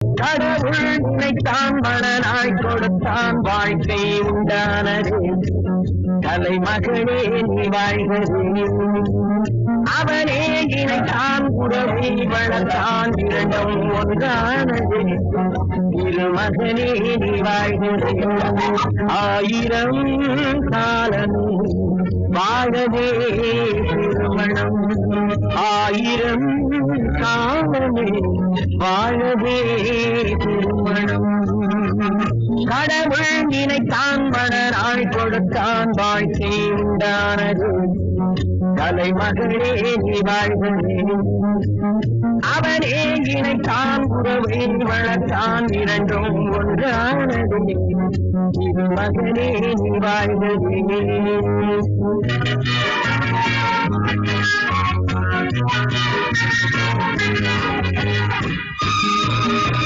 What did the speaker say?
கடவுள் நினைத்தான் மணனாய் கொடுத்தான் வாழ்க்கை உண்டானது. தலைமகளே நீ வாழ்கிறது அவனே இணைத்தான் உறவை வளர்த்தான் இரண்டும் ஒன்றானது. திருமகனே நீ வாழ்கிறது ஆயிரம் காலம் வாழவே திருமண ஆயிரம் காலமே வாழவே திருமணம். கடவுள் நினைத்தான் மணராய் கொடுத்தான் வாழ்க்கை உண்டானது. தலைமகளே நீ வாழ்கிறே அவனே இணைத்தான் உறவை வளர்த்தான் இரண்டும் ஒன்றானது. இது நீ வாழ்கிறே